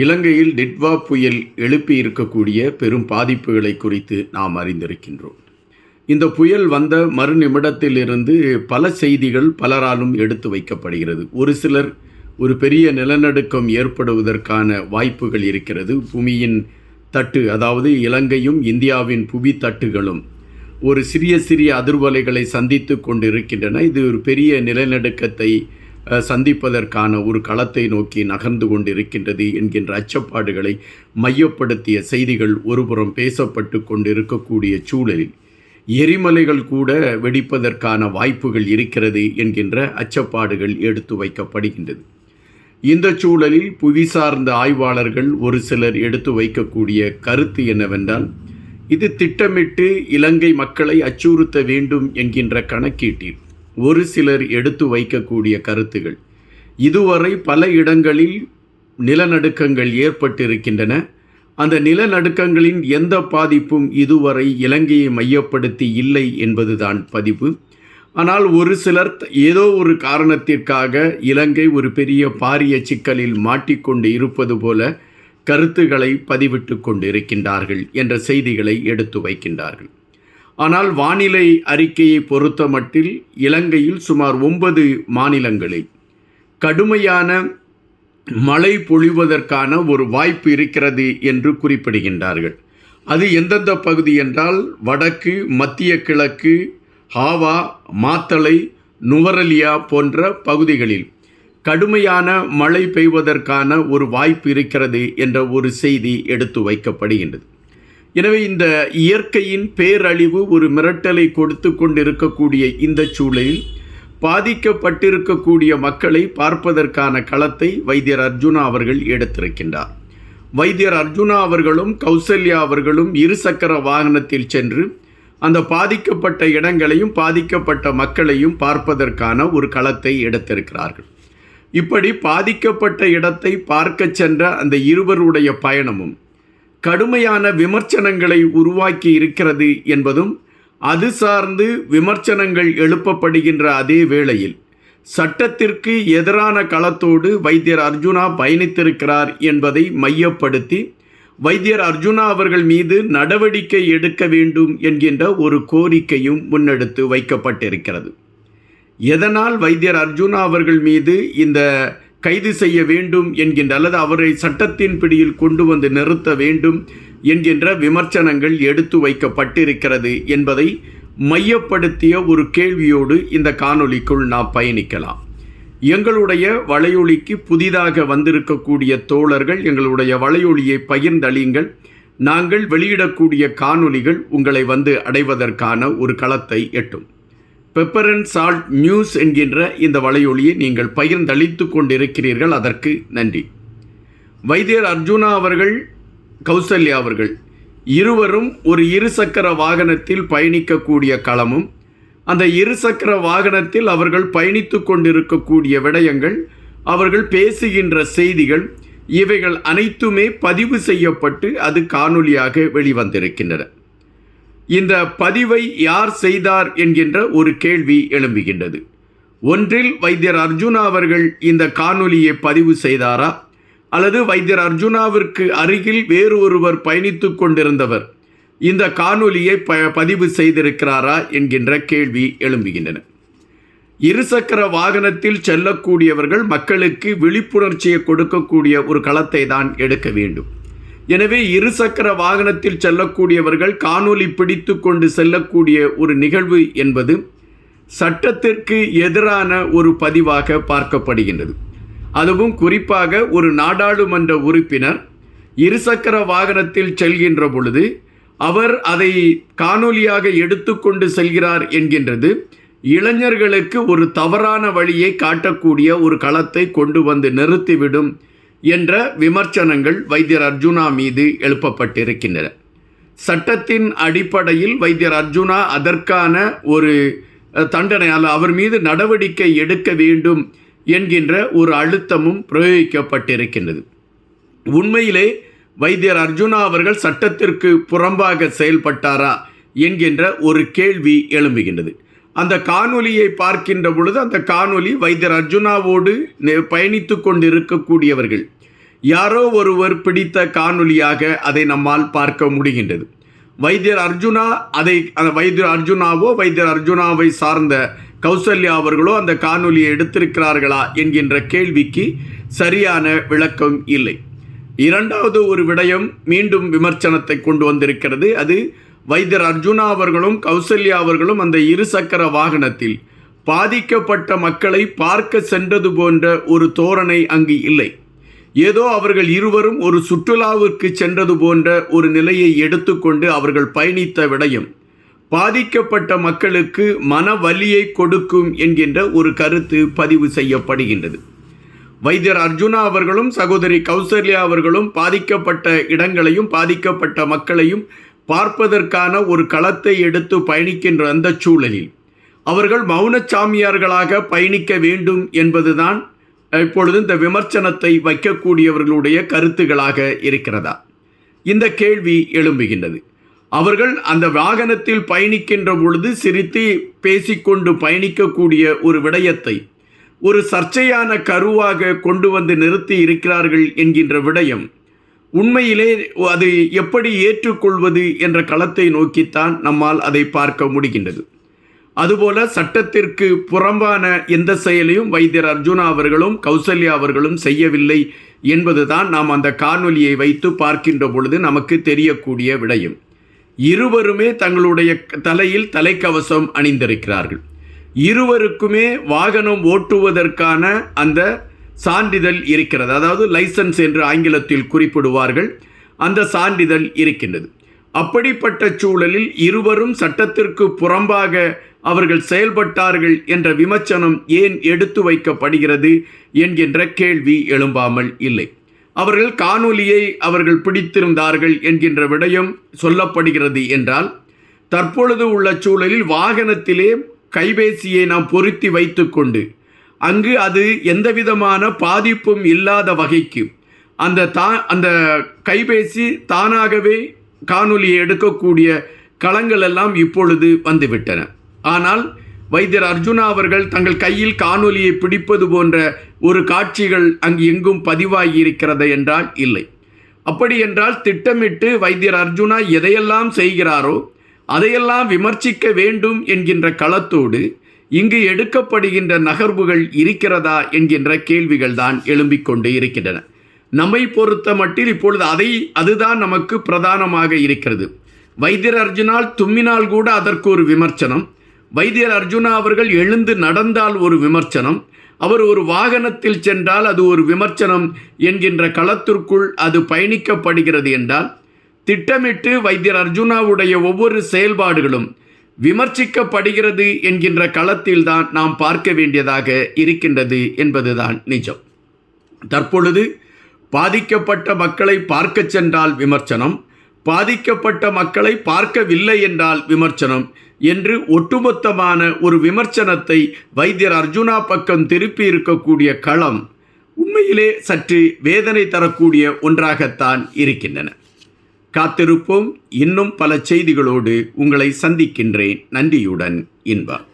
இலங்கையில் டிட்வா புயல் எழுப்பி இருக்கக்கூடிய பெரும் பாதிப்புகளை குறித்து நாம் அறிந்திருக்கின்றோம். இந்த புயல் வந்த மறுநிமிடத்திலிருந்து பல செய்திகள் பலராலும் எடுத்து வைக்கப்படுகிறது. ஒரு சிலர் ஒரு பெரிய நிலநடுக்கம் ஏற்படுவதற்கான வாய்ப்புகள் இருக்கிறது. பூமியின் தட்டு அதாவது இலங்கையும் இந்தியாவின் புவி தட்டுகளும் ஒரு சிறிய சிறிய அதிர்வலைகளை சந்தித்து கொண்டிருக்கின்றன. இது ஒரு பெரிய நிலநடுக்கத்தை சந்திப்பதற்கான ஒரு களத்தை நோக்கி நகர்ந்து கொண்டிருக்கின்றது என்கின்ற அச்சப்பாடுகளை மையப்படுத்திய செய்திகள் ஒருபுறம் பேசப்பட்டு கொண்டிருக்கக்கூடிய சூழலில் எரிமலைகள் கூட வெடிப்பதற்கான வாய்ப்புகள் இருக்கிறது என்கின்ற அச்சப்பாடுகள் எடுத்து வைக்கப்படுகின்றது. இந்த சூழலில் புவி சார்ந்த ஆய்வாளர்கள் ஒரு சிலர் எடுத்து வைக்கக்கூடிய கருத்து என்னவென்றால் இது திட்டமிட்டு இலங்கை மக்களை அச்சுறுத்த வேண்டும் என்கின்ற கணக்கீட்டில் ஒரு சிலர் எடுத்து வைக்கக்கூடிய கருத்துகள். இதுவரை பல இடங்களில் நிலநடுக்கங்கள் ஏற்பட்டிருக்கின்றன. அந்த நிலநடுக்கங்களின் எந்த பாதிப்பும் இதுவரை இலங்கையை மையப்படுத்தி இல்லை என்பதுதான் பதிவு. ஆனால் ஒரு சிலர் ஏதோ ஒரு காரணத்திற்காக இலங்கை ஒரு பெரிய பாரிய சிக்கலில் மாட்டிக்கொண்டு இருப்பது போல கருத்துக்களை பதிவிட்டு கொண்டிருக்கின்றார்கள் என்ற செய்திகளை எடுத்து வைக்கின்றார்கள். ஆனால் வானிலை அறிக்கையை பொறுத்தமட்டில் இலங்கையில் சுமார் ஒன்பது மாநிலங்களில் கடுமையான மழை பொழிவதற்கான ஒரு வாய்ப்பு இருக்கிறது என்று குறிப்பிடுகின்றார்கள். அது எந்தெந்த பகுதி என்றால் வடக்கு மத்திய கிழக்கு ஹாவா மாத்தளை நுவரலியா போன்ற பகுதிகளில் கடுமையான மழை பெய்வதற்கான ஒரு வாய்ப்பு இருக்கிறது என்ற ஒரு செய்தி எடுத்து வைக்கப்படுகின்றது. எனவே இந்த இயற்கையின் பேரழிவு ஒரு மிரட்டலை கொடுத்து கொண்டிருக்கக்கூடிய இந்த சூழலில் பாதிக்கப்பட்டிருக்கக்கூடிய மக்களை பார்ப்பதற்கான களத்தை வைத்தியர் அர்ஜுனா அவர்கள் எடுத்திருக்கின்றார். வைத்தியர் அர்ஜுனா அவர்களும் கௌசல்யா அவர்களும் இருசக்கர வாகனத்தில் சென்று அந்த பாதிக்கப்பட்ட இடங்களையும் பாதிக்கப்பட்ட மக்களையும் பார்ப்பதற்கான ஒரு களத்தை எடுத்திருக்கிறார்கள். இப்படி பாதிக்கப்பட்ட இடத்தை பார்க்கச் சென்ற அந்த இருவருடைய பயணமும் கடுமையான விமர்சனங்களை உருவாக்கி இருக்கிறது என்பதும் அது சார்ந்து விமர்சனங்கள் எழுப்பப்படுகின்ற அதே வேளையில் சட்டத்திற்கு எதிரான களத்தோடு வைத்தியர் அர்ஜுனா பயணித்திருக்கிறார் என்பதை மையப்படுத்தி வைத்தியர் அர்ஜுனா அவர்கள் மீது நடவடிக்கை எடுக்க வேண்டும் என்கின்ற ஒரு கோரிக்கையும் முன்னெடுத்து வைக்கப்பட்டிருக்கிறது. எதனால் வைத்தியர் அர்ஜுனா அவர்கள் மீது இந்த கைது செய்ய வேண்டும் என்கின்ற அல்லது அவரை சட்டத்தின் பிடியில் கொண்டு வந்து நிறுத்த வேண்டும் என்கின்ற விமர்சனங்கள் எடுத்து வைக்கப்பட்டிருக்கிறது என்பதை மையப்படுத்திய ஒரு கேள்வியோடு இந்த காணொளிக்குள் நாம் பயணிக்கலாம். எங்களுடைய வலையொலிக்கு புதிதாக வந்திருக்கக்கூடிய தோழர்கள் எங்களுடைய வலையொலியை பகிர்ந்தளியுங்கள். நாங்கள் வெளியிடக்கூடிய காணொளிகள் உங்களை வந்து அடைவதற்கான ஒரு களத்தை எட்டும். பெப்பர் அண்ட் சால்ட் நியூஸ் என்கின்ற இந்த வலையொலியை நீங்கள் பகிர்ந்தளித்து கொண்டிருக்கிறீர்கள். அதற்கு நன்றி. வைத்தியர் அர்ஜுனா அவர்கள் கௌசல்யா அவர்கள் இருவரும் ஒரு இருசக்கர வாகனத்தில் பயணிக்கக்கூடிய களமும் அந்த இருசக்கர வாகனத்தில் அவர்கள் பயணித்து கொண்டிருக்கக்கூடிய விடயங்கள் அவர்கள் பேசுகின்ற செய்திகள் இவைகள் அனைத்துமே பதிவு செய்யப்பட்டு அது காணொளியாக வெளிவந்திருக்கின்றன. இந்த பதிவை யார் செய்தார் என்கின்ற ஒரு கேள்வி எழும்புகின்றது. ஒன்றில் வைத்தியர் அர்ஜுனா அவர்கள் இந்த காணொலியை பதிவு செய்தாரா? அல்லது வைத்தியர் அர்ஜுனாவிற்கு அருகில் வேறு ஒருவர் பயணித்து கொண்டிருந்தவர் இந்த காணொலியை ப பதிவு செய்திருக்கிறாரா என்கின்ற கேள்வி எழும்புகின்றன. இருசக்கர வாகனத்தில் செல்லக்கூடியவர்கள் மக்களுக்கு விழிப்புணர்ச்சியை கொடுக்கக்கூடிய ஒரு களத்தை தான் எடுக்க வேண்டும். எனவே இருசக்கர வாகனத்தில் செல்லக்கூடியவர்கள் காணொலி பிடித்து கொண்டு செல்லக்கூடிய ஒரு நிகழ்வு என்பது சட்டத்திற்கு எதிரான ஒரு பதிவாக பார்க்கப்படுகின்றது. அதுவும் குறிப்பாக ஒரு நாடாளுமன்ற உறுப்பினர் இருசக்கர வாகனத்தில் செல்கின்ற பொழுது அவர் அதை காணொலியாக எடுத்துக்கொண்டு செல்கிறார் என்கின்றது. இளைஞர்களுக்கு ஒரு தவறான வழியை காட்டக்கூடிய ஒரு களத்தை கொண்டு வந்து நிறுத்திவிடும் என்ற விமர்சனங்கள் வைத்தியர் அர்ஜுனா மீது எழுப்பப்பட்டிருக்கின்றன. சட்டத்தின் அடிப்படையில் வைத்தியர் அர்ஜுனா அதற்கான ஒரு தண்டனையால் தண்டனை அல்ல அவர் மீது நடவடிக்கை எடுக்க வேண்டும் என்கின்ற ஒரு அழுத்தமும் பிரயோகிக்கப்பட்டிருக்கின்றது. உண்மையிலே வைத்தியர் அர்ஜுனா அவர்கள் சட்டத்திற்கு புறம்பாக செயல்பட்டாரா என்கின்ற ஒரு கேள்வி எழும்புகின்றது. அந்த காணொலியை பார்க்கின்ற பொழுது அந்த காணொலி வைத்தியர் அர்ஜுனாவோடு பயணித்து கொண்டிருக்கக்கூடியவர்கள் யாரோ ஒருவர் பிடித்த காணொளியாக அதை நம்மால் பார்க்க முடிகின்றது. வைத்தியர் அர்ஜுனா அதை அந்த வைத்தியர் அர்ஜுனாவோ வைத்தியர் அர்ஜுனாவை சார்ந்த கௌசல்யா அவர்களோ அந்த காணொலியை எடுத்திருக்கிறார்களா என்கின்ற கேள்விக்கு சரியான விளக்கம் இல்லை. இரண்டாவது ஒரு விடயம் மீண்டும் விமர்சனத்தை கொண்டு வந்திருக்கிறது. அது வைத்தியர் அர்ஜுனா அவர்களும் கௌசல்யா அவர்களும் அந்த இருசக்கர வாகனத்தில் பாதிக்கப்பட்ட மக்களை பார்க்க சென்றது போன்ற ஒரு தோரணை அங்கு இல்லை. ஏதோ அவர்கள் இருவரும் ஒரு சுற்றுலாவிற்கு சென்றது போன்ற ஒரு நிலையை எடுத்துக்கொண்டு அவர்கள் பயணித்த விடயம். பாதிக்கப்பட்ட மக்களுக்கு மன வலியை கொடுக்கும் என்கின்ற ஒரு கருத்து பதிவு செய்யப்படுகின்றது. வைத்தியர் அர்ஜுனா அவர்களும் சகோதரி கௌசல்யா அவர்களும் பாதிக்கப்பட்ட இடங்களையும் பாதிக்கப்பட்ட மக்களையும் பார்ப்பதற்கான ஒரு களத்தை எடுத்து பயணிக்கின்ற அந்த சூழலில் அவர்கள் மௌனச்சாமியார்களாக பயணிக்க வேண்டும் என்பதுதான் இப்பொழுது இந்த விமர்சனத்தை வைக்கக்கூடியவர்களுடைய கருத்துகளாக இருக்கிறதா? இந்த கேள்வி எழும்புகின்றது. அவர்கள் அந்த வாகனத்தில் பயணிக்கின்ற பொழுது சிரித்து பேசிக்கொண்டு பயணிக்கக்கூடிய ஒரு விடயத்தை ஒரு சர்ச்சையான கருவாக கொண்டு வந்து நிறுத்தி இருக்கிறார்கள் என்கின்ற விடயம் உண்மையிலே அது எப்படி ஏற்றுக்கொள்வது என்ற களத்தை நோக்கித்தான் நம்மால் அதை பார்க்க முடிகின்றது. அதுபோல சட்டத்திற்கு புறம்பான எந்த செயலையும் வைத்தியர் அர்ஜுனா அவர்களும் கௌசல்யா அவர்களும் செய்யவில்லை என்பதுதான் நாம் அந்த காணொலியை வைத்து பார்க்கின்ற பொழுது நமக்கு தெரியக்கூடிய விடயம். இருவருமே தங்களுடைய தலையில் தலைக்கவசம் அணிந்திருக்கிறார்கள். இருவருக்குமே வாகனம் ஓட்டுவதற்கான அந்த சான்றிதழ் இருக்கிறது. அதாவது லைசன்ஸ் என்று ஆங்கிலத்தில் குறிப்பிடுவார்கள். அந்த சான்றிதழ் இருக்கின்றது. அப்படிப்பட்ட சூழலில் இருவரும் சட்டத்திற்கு புறம்பாக அவர்கள் செயல்பட்டார்கள் என்ற விமர்சனம் ஏன் எடுத்து வைக்கப்படுகிறது என்கின்ற கேள்வி எழும்பாமல் இல்லை. அவர்கள் காணொலியை அவர்கள் பிடித்திருந்தார்கள் என்கின்ற விடயம் சொல்லப்படுகிறது என்றால் தற்பொழுது உள்ள சூழலில் வாகனத்திலே கைபேசியை நாம் பொருத்தி வைத்துக்கொண்டு அங்கு அது எந்தவிதமான பாதிப்பும் இல்லாத வகைக்கு அந்த தா அந்த கைபேசி தானாகவே காணொலியை எடுக்கக்கூடிய களங்கள் எல்லாம் இப்பொழுது வந்துவிட்டன. ஆனால் வைத்தியர் அர்ஜுனா அவர்கள் தங்கள் கையில் காணொலியை பிடிப்பது போன்ற ஒரு காட்சிகள் அங்கு எங்கும் பதிவாகியிருக்கிறது என்றால் இல்லை. அப்படி என்றால் திட்டமிட்டு வைத்தியர் அர்ஜுனா எதையெல்லாம் செய்கிறாரோ அதையெல்லாம் விமர்சிக்க வேண்டும் என்கின்ற களத்தோடு இங்கு எடுக்கப்படுகின்ற நகர்வுகள் இருக்கிறதா என்கின்ற கேள்விகள் தான் எழும்பிக் கொண்டு இருக்கின்றன. நம்மை பொறுத்த மட்டில் இப்பொழுது அதை அதுதான் நமக்கு பிரதானமாக இருக்கிறது. வைத்தியர் அர்ஜுனால் தும்மினால் கூட அதற்கு ஒரு விமர்சனம். வைத்தியர் அர்ஜுனா அவர்கள் எழுந்து நடந்தால் ஒரு விமர்சனம். அவர் ஒரு வாகனத்தில் சென்றால் அது ஒரு விமர்சனம் என்கின்ற களத்திற்குள் அது பயணிக்கப்படுகிறது என்றால் திட்டமிட்டு வைத்தியர் அர்ஜுனாவுடைய ஒவ்வொரு செயல்பாடுகளும் விமர்சிக்கப்படுகிறது என்கின்ற களத்தில்தான் நாம் பார்க்க வேண்டியதாக இருக்கின்றது என்பதுதான் நிஜம். தற்பொழுது பாதிக்கப்பட்ட மக்களை பார்க்க சென்றால் விமர்சனம் பாதிக்கப்பட்ட மக்களை பார்க்கவில்லை என்றால் விமர்சனம் என்று ஒட்டுமொத்தமான ஒரு விமர்சனத்தை வைத்தியர் அர்ஜுனா பக்கம் திருப்பி இருக்கக்கூடிய களம் உண்மையிலே சற்று வேதனை தரக்கூடிய ஒன்றாகத்தான் இருக்கின்றன. காத்திருப்போம். இன்னும் பல செய்திகளோடு உங்களை சந்திக்கின்றேன். நன்றியுடன் இன்பம்.